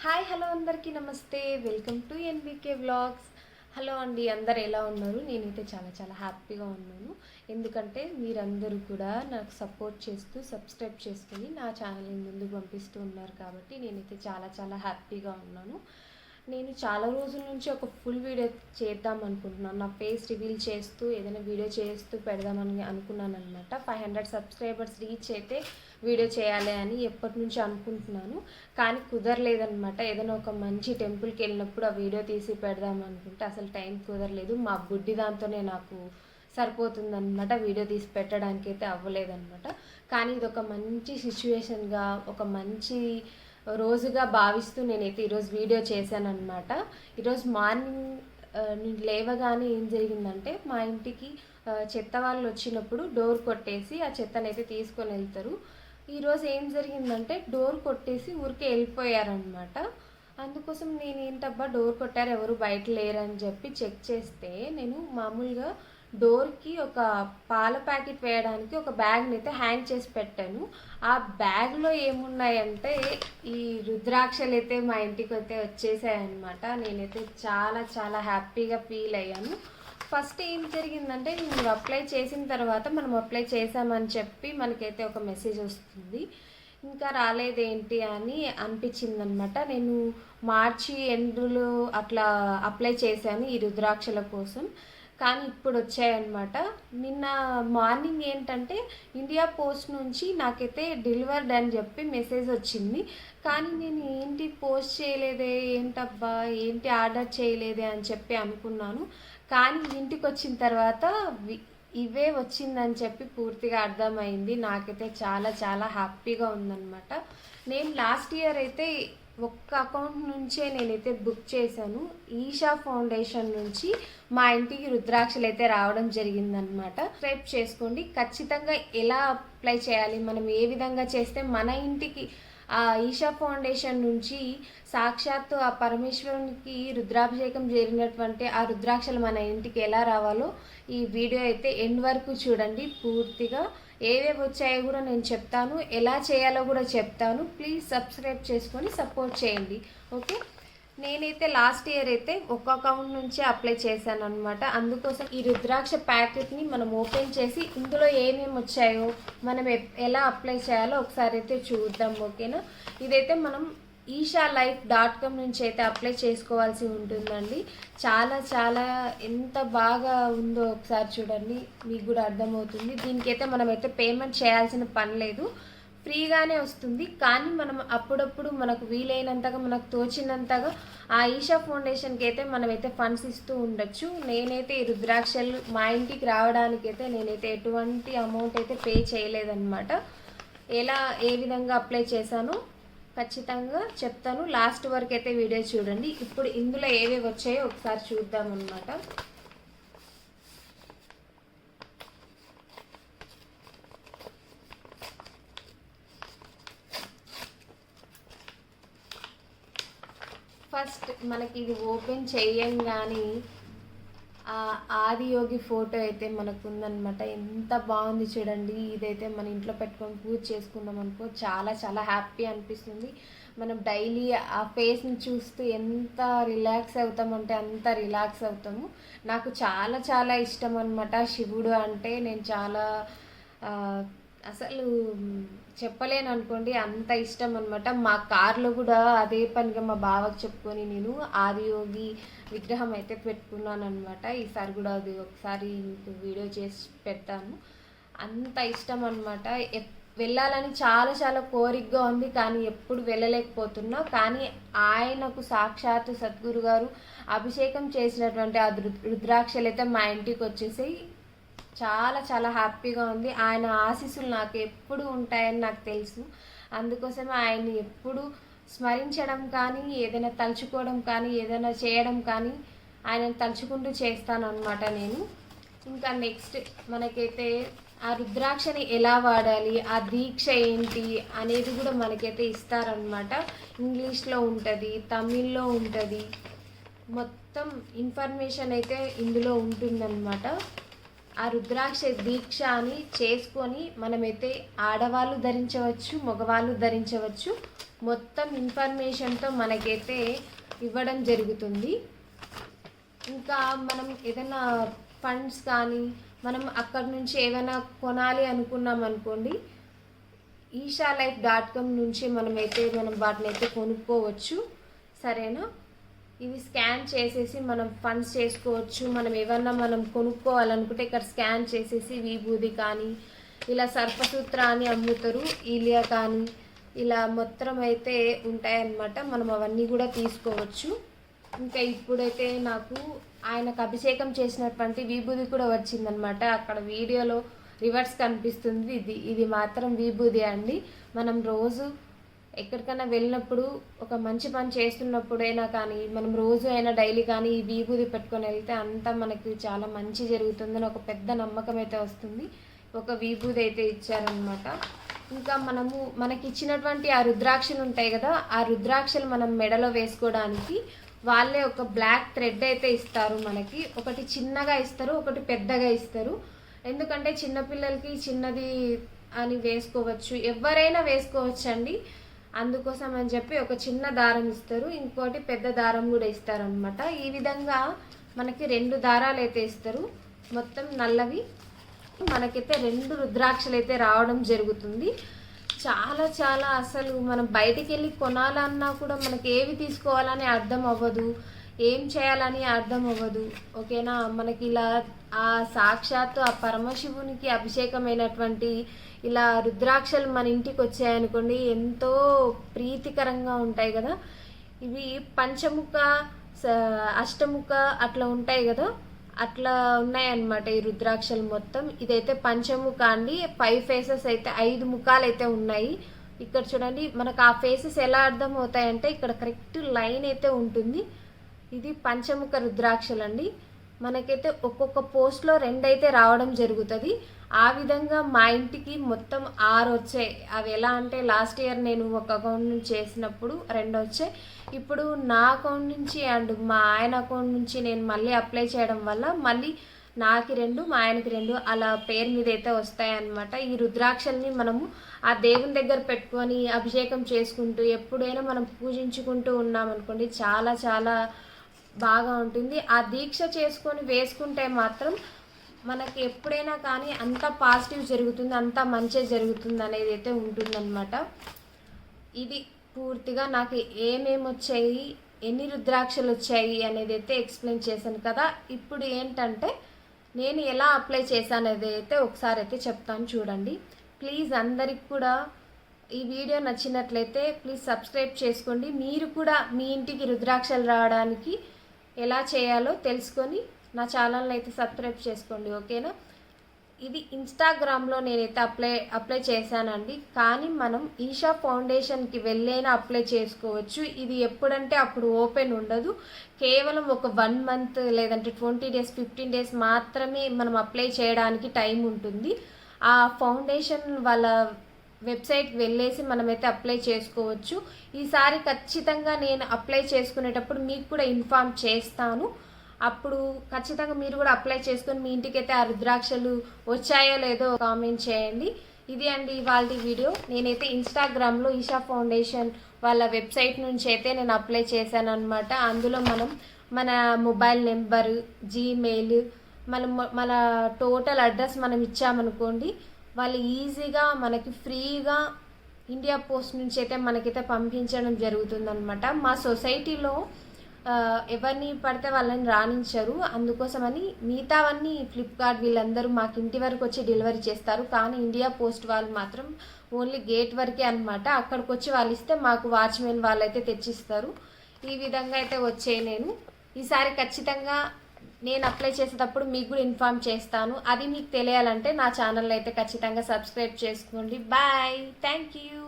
Hi hello అందరికీ నమస్తే. Welcome to NBK vlogs. Hello అండి అందరు ఎలా ఉన్నారు? నేనైతే చాలా చాలా హ్యాపీగా ఉన్నాను. ఎందుకంటే మీరందరూ కూడా నాకు సపోర్ట్ చేస్తూ సబ్స్క్రైబ్ చేసుకుని నా ఛానల్ని ముందుకు పంపిస్తూ ఉన్నారు కాబట్టి నేనైతే చాలా చాలా హ్యాపీగా ఉన్నాను. నేను చాలా రోజుల నుంచి ఒక ఫుల్ వీడియో చేద్దాం అనుకుంటున్నాను. నా ఫేస్ రివీల్ చేస్తూ ఏదైనా వీడియో చేస్తూ పెడదామని అనుకున్నాను అనమాట ఫైవ్ హండ్రెడ్ సబ్స్క్రైబర్స్ రీచ్ అయితే వీడియో చేయాలి అని ఎప్పటి నుంచి అనుకుంటున్నాను. కానీ కుదరలేదనమాట ఏదైనా ఒక మంచి టెంపుల్కి వెళ్ళినప్పుడు ఆ వీడియో తీసి పెడదాం అనుకుంటే అసలు టైం కుదరలేదు. మా బుడ్డి దాంతోనే నాకు సరిపోతుందనమాట వీడియో తీసి పెట్టడానికి అయితే అవ్వలేదనమాట కానీ ఇది ఒక మంచి సిచ్యువేషన్గా ఒక మంచి రోజుగా భావిస్తూ నేనైతే ఈరోజు వీడియో చేశాను అనమాట ఈరోజు మార్నింగ్ నేను లేవగానే ఏం జరిగిందంటే మా ఇంటికి చెత్త వాళ్ళు వచ్చినప్పుడు డోర్ కొట్టేసి ఆ చెత్తనైతే తీసుకొని వెళ్తారు. ఈరోజు ఏం జరిగిందంటే డోర్ కొట్టేసి ఊరికే వెళ్ళిపోయారనమాట అందుకోసం నేను ఏంటబ్బా డోర్ కొట్టారు ఎవరు బయట లేరని చెప్పి చెక్ చేస్తే నేను మామూలుగా డోర్కి ఒక పాల ప్యాకెట్ వేయడానికి ఒక బ్యాగ్ని అయితే హ్యాంగ్ చేసి పెట్టాను. ఆ బ్యాగ్లో ఏమున్నాయంటే ఈ రుద్రాక్షలు అయితే మా ఇంటికి అయితే వచ్చేసాయన్నమాట. నేనైతే చాలా చాలా హ్యాపీగా ఫీల్ అయ్యాను. ఫస్ట్ ఏం జరిగిందంటే నేను అప్లై చేసిన తర్వాత మనం అప్లై చేసామని చెప్పి మనకైతే ఒక మెసేజ్ వస్తుంది. ఇంకా రాలేదేంటి అని అనిపించింది అనమాట నేను మార్చి ఎండ్లో అట్లా అప్లై చేశాను ఈ రుద్రాక్షల కోసం. కానీ ఇప్పుడు వచ్చాయన్నమాట. నిన్న మార్నింగ్ ఏంటంటే ఇండియా పోస్ట్ నుంచి నాకైతే డెలివర్డ్ అని చెప్పి మెసేజ్ వచ్చింది. కానీ నేను ఏంటి పోస్ట్ చేయలేదే ఏంటబ్బా ఏంటి ఆర్డర్ చేయలేదే అని చెప్పి అనుకున్నాను. కానీ ఇంటికి వచ్చిన తర్వాత వి- ఇవే వచ్చిందని చెప్పి పూర్తిగా అర్థమైంది. నాకైతే చాలా చాలా హ్యాపీగా ఉందన్నమాట. నేను లాస్ట్ ఇయర్ అయితే ఒక్క అకౌంట్ నుంచే నేనైతే బుక్ చేశాను. ఈషా ఫౌండేషన్ నుంచి మా ఇంటికి రుద్రాక్షలు అయితే రావడం జరిగిందనమాట సబ్స్క్రైబ్ చేసుకోండి. ఖచ్చితంగా ఎలా అప్లై చేయాలి? మనం ఏ విధంగా చేస్తే మన ఇంటికి ఆ ఈషా ఫౌండేషన్ నుంచి సాక్షాత్తు ఆ పరమేశ్వరునికి రుద్రాభిషేకం జరిగినటువంటి ఆ రుద్రాక్షలు మన ఇంటికి ఎలా రావాలో ఈ వీడియో అయితే ఎండ్ వరకు చూడండి. పూర్తిగా ఏవేవి వచ్చాయో కూడా నేను చెప్తాను. ఎలా చేయాలో కూడా చెప్తాను. ప్లీజ్ సబ్స్క్రైబ్ చేసుకొని సపోర్ట్ చేయండి. ఓకే? నేనైతే లాస్ట్ ఇయర్ అయితే ఒక అకౌంట్ నుంచే అప్లై చేశాను అనమాట అందుకోసం ఈ రుద్రాక్ష ప్యాకెట్ని మనం ఓపెన్ చేసి ఇందులో ఏమేమి వచ్చాయో మనం ఎలా అప్లై చేయాలో ఒకసారి అయితే చూద్దాం ఓకేనా? ఇదైతే మనం ఈషా లైఫ్ డాట్ కామ్ నుంచి అయితే అప్లై చేసుకోవాల్సి ఉంటుందండి. చాలా చాలా ఎంత బాగా ఉందో ఒకసారి చూడండి. మీకు కూడా అర్థమవుతుంది. దీనికైతే మనమైతే పేమెంట్ చేయాల్సిన పని లేదు. ఫ్రీగానే వస్తుంది. కానీ మనం అప్పుడప్పుడు మనకు వీలైనంతగా మనకు తోచినంతగా ఆ ఈషా ఫౌండేషన్కి అయితే మనమైతే ఫండ్స్ ఇస్తూ ఉండొచ్చు. నేనైతే ఈ రుద్రాక్షలు మా ఇంటికి రావడానికైతే నేనైతే ఎటువంటి అమౌంట్ అయితే పే చేయలేదన్నమాట. ఎలా ఏ విధంగా అప్లై చేశానో ఖచ్చితంగా చెప్తాను. లాస్ట్ వరకు అయితే వీడియో చూడండి. ఇప్పుడు ఇందులో ఏవేవి వచ్చాయో ఒకసారి చూద్దాం ఫస్ట్ మనకి ఇది ఓపెన్ చేయంగానే ఆ ఆదియోగి ఫోటో అయితే మనకు ఎంత బాగుంది చూడండి. ఇదైతే మన ఇంట్లో పెట్టుకొని పూజ చేసుకున్నాం అనుకో చాలా చాలా హ్యాపీ అనిపిస్తుంది. మనం డైలీ ఆ ఫేస్ని చూస్తూ ఎంత రిలాక్స్ అవుతామంటే అంత రిలాక్స్ అవుతాము. నాకు చాలా చాలా ఇష్టం అనమాట శివుడు అంటే. నేను చాలా అసలు చెప్పలేను అనుకోండి అంత ఇష్టం అనమాట మా కార్లో కూడా అదే పనిగా మా బావకు చెప్పుకొని నేను ఆదియోగి విగ్రహం అయితే పెట్టుకున్నాను అనమాట ఈసారి కూడా అది ఒకసారి వీడియో చేసి పెట్టాను అంత ఇష్టం అనమాట వెళ్ళాలని చాలా చాలా కోరికగా ఉంది కానీ ఎప్పుడు వెళ్ళలేకపోతున్నా. కానీ ఆయనకు సాక్షాత్తు సద్గురు గారు అభిషేకం చేసినటువంటి ఆ రుద్రాక్షలు అయితే మా ఇంటికి వచ్చేసి చాలా చాలా హ్యాపీగా ఉంది. ఆయన ఆశీస్సులు నాకు ఎప్పుడు ఉంటాయని నాకు తెలుసు. అందుకోసం ఆయన్ని ఎప్పుడు స్మరించడం కానీ ఏదైనా తలుచుకోవడం కానీ ఏదైనా చేయడం కానీ ఆయన తలుచుకుంటూ చేస్తాను అనమాట నేను. ఇంకా నెక్స్ట్ మనకైతే ఆ రుద్రాక్షని ఎలా వాడాలి ఆ దీక్ష ఏంటి అనేది కూడా మనకైతే ఇస్తారనమాట ఇంగ్లీష్లో ఉంటుంది తమిళ్ళో ఉంటుంది. మొత్తం ఇన్ఫర్మేషన్ అయితే ఇందులో ఉంటుందన్నమాట. ఆ రుద్రాక్ష దీక్ష అని చేసుకొని మనమైతే ఆడవాళ్ళు ధరించవచ్చు మగవాళ్ళు ధరించవచ్చు మొత్తం ఇన్ఫర్మేషన్తో మనకైతే ఇవ్వడం జరుగుతుంది. ఇంకా మనం ఏదైనా ఫండ్స్ కానీ మనం అక్కడి నుంచి ఏమైనా కొనాలి అనుకున్నాం అనుకోండి ఈషా లైఫ్ డాట్ కామ్ నుంచి మనమైతే మనం వాటిని అయితే కొనుక్కోవచ్చు. సరేనా? ఇవి స్కాన్ చేసేసి మనం ఫండ్స్ చేసుకోవచ్చు. మనం ఏమన్నా మనం కొనుక్కోవాలనుకుంటే ఇక్కడ స్కాన్ చేసేసి విభూది కానీ ఇలా సర్పసూత్ర అని అమ్ముతారు. ఈలియా కానీ ఇలా మొత్తం అయితే ఉంటాయన్నమాట. మనం అవన్నీ కూడా తీసుకోవచ్చు. ఇంకా ఇప్పుడైతే నాకు ఆయనకు అభిషేకం చేసినటువంటి విభూది కూడా వచ్చిందనమాట అక్కడ వీడియోలో రివర్స్ కనిపిస్తుంది. ఇది ఇది మాత్రం విభూది అండి. మనం రోజు ఎక్కడికైనా వెళ్ళినప్పుడు ఒక మంచి పని చేస్తున్నప్పుడైనా కానీ మనం రోజు అయినా డైలీ కానీ ఈ విభూది పెట్టుకొని వెళ్తే అంతా మనకి చాలా మంచి జరుగుతుందని ఒక పెద్ద నమ్మకం అయితే వస్తుంది. ఒక విభూది అయితే ఇచ్చారనమాట ఇంకా మనము మనకి ఇచ్చినటువంటి ఆ రుద్రాక్షలు ఉంటాయి కదా ఆ రుద్రాక్షలు మనం మెడలో వేసుకోవడానికి వాళ్ళే ఒక బ్లాక్ థ్రెడ్ అయితే ఇస్తారు మనకి. ఒకటి చిన్నగా ఇస్తారు ఒకటి పెద్దగా ఇస్తారు. ఎందుకంటే చిన్నపిల్లలకి చిన్నది అని వేసుకోవచ్చు. ఎవరైనా వేసుకోవచ్చు అండి అందుకోసం అని చెప్పి ఒక చిన్న దారం ఇస్తారు. ఇంకోటి పెద్ద దారం కూడా ఇస్తారనమాట ఈ విధంగా మనకి రెండు దారాలు అయితే ఇస్తారు. మొత్తం నల్లవి. మనకైతే రెండు రుద్రాక్షలు అయితే రావడం జరుగుతుంది. చాలా చాలా అసలు మనం బయటికి వెళ్ళి కొనాలన్నా కూడా మనకి ఏవి తీసుకోవాలని అర్థం అవ్వదు. ఏం చేయాలని అర్థం అవ్వదు. ఓకేనా? మనకి ఇలా ఆ సాక్షాత్తు ఆ పరమశివునికి అభిషేకమైనటువంటి ఇలా రుద్రాక్షలు మన ఇంటికి వచ్చాయనుకోండి ఎంతో ప్రీతికరంగా ఉంటాయి కదా. ఇవి పంచముఖ అష్టముఖ అట్లా ఉంటాయి కదా. అట్లా ఉన్నాయన్నమాట ఈ రుద్రాక్షలు మొత్తం. ఇదైతే పంచముఖ అండి. ఫైవ్ ఫేసెస్ అయితే ఐదు ముఖాలు అయితే ఉన్నాయి. ఇక్కడ చూడండి మనకు ఆ ఫేసెస్ ఎలా అర్థం అవుతాయంటే ఇక్కడ కరెక్ట్ లైన్ అయితే ఉంటుంది. ఇది పంచముఖ రుద్రాక్షలు అండి మనకైతే ఒక్కొక్క పోస్ట్లో రెండైతే రావడం జరుగుతుంది. ఆ విధంగా మా ఇంటికి మొత్తం ఆరు వచ్చాయి. అవి ఎలా అంటే లాస్ట్ ఇయర్ నేను ఒక అకౌంట్ నుంచి చేసినప్పుడు రెండు వచ్చాయి. ఇప్పుడు నా అకౌంట్ నుంచి అండ్ మా ఆయన అకౌంట్ నుంచి నేను మళ్ళీ అప్లై చేయడం వల్ల మళ్ళీ నాకు రెండు మా ఆయనకి రెండు అలా పేరు మీద అయితే వస్తాయన్నమాట. ఈ రుద్రాక్షల్ని మనము ఆ దేవుని దగ్గర పెట్టుకొని అభిషేకం చేసుకుంటూ ఎప్పుడైనా మనం పూజించుకుంటూ ఉన్నామనుకోండి చాలా చాలా బాగా ఉంటుంది. ఆ దీక్ష చేసుకొని వేసుకుంటే మాత్రం మనకి ఎప్పుడైనా కానీ అంత పాజిటివ్ జరుగుతుంది అంత మంచి జరుగుతుంది అనేది అయితే ఉంటుందన్నమాట. ఇది పూర్తిగా నాకు ఏమేమి వచ్చాయి ఎన్ని రుద్రాక్షలు వచ్చాయి అనేది అయితే ఎక్స్ప్లెయిన్ చేశాను కదా. ఇప్పుడు ఏంటంటే నేను ఎలా అప్లై చేశాను అనేది అయితే ఒకసారి అయితే చెప్తాను చూడండి. ప్లీజ్ అందరికి కూడా ఈ వీడియో నచ్చినట్లయితే ప్లీజ్ సబ్స్క్రైబ్ చేసుకోండి. మీరు కూడా మీ ఇంటికి రుద్రాక్షలు రావడానికి ఎలా చేయాలో తెలుసుకొని నా ఛానల్ని అయితే సబ్స్క్రైబ్ చేసుకోండి ఓకేనా? ఇది ఇన్స్టాగ్రామ్లో నేనైతే అప్లై అప్లై చేశానండి. కానీ మనం ఈషా ఫౌండేషన్కి వెళ్ళైనా అప్లై చేసుకోవచ్చు. ఇది ఎప్పుడంటే అప్పుడు ఓపెన్ ఉండదు. కేవలం ఒక వన్ మంత్ లేదంటే ట్వంటీ డేస్ ఫిఫ్టీన్ డేస్ మాత్రమే మనం అప్లై చేయడానికి టైం ఉంటుంది. ఆ ఫౌండేషన్ వాళ్ళ వెబ్సైట్కి వెళ్ళేసి మనమైతే అప్లై చేసుకోవచ్చు. ఈసారి ఖచ్చితంగా నేను అప్లై చేసుకునేటప్పుడు మీకు కూడా ఇన్ఫామ్ చేస్తాను. అప్పుడు ఖచ్చితంగా మీరు కూడా అప్లై చేసుకొని మీ ఇంటికైతే ఆ రుద్రాక్షలు వచ్చాయో లేదో కామెంట్ చేయండి. ఇది అండి ఇవాళ వీడియో. నేనైతే ఇన్స్టాగ్రామ్లో ఈషా ఫౌండేషన్ వాళ్ళ వెబ్సైట్ నుంచి అయితే నేను అప్లై చేశాను అనమాట అందులో మనం మన మొబైల్ నెంబరు జీమెయిల్ మనం మన టోటల్ అడ్రస్ మనం ఇచ్చామనుకోండి వాళ్ళు ఈజీగా మనకి ఫ్రీగా ఇండియా పోస్ట్ నుంచి అయితే మనకైతే పంపించడం జరుగుతుందనమాట మా సొసైటీలో ఎవరిని పడితే వాళ్ళని రాణించరు. అందుకోసమని మిగతావన్నీ ఫ్లిప్కార్ట్ వీళ్ళందరూ మాకు ఇంటి వరకు వచ్చి డెలివరీ చేస్తారు. కానీ ఇండియా పోస్ట్ వాళ్ళు మాత్రం ఓన్లీ గేట్ వరకే అనమాట అక్కడికి వచ్చి వాళ్ళు ఇస్తే మాకు వాచ్మెన్ వాళ్ళు అయితే తెచ్చిస్తారు. ఈ విధంగా అయితే వచ్చే నేను. ఈసారి ఖచ్చితంగా నేను అప్లై చేసేటప్పుడు మీకు కూడా ఇన్ఫామ్ చేస్తాను. అది మీకు తెలియాలంటే నా ఛానల్ అయితే ఖచ్చితంగా సబ్స్క్రైబ్ చేసుకోండి. Bye thank you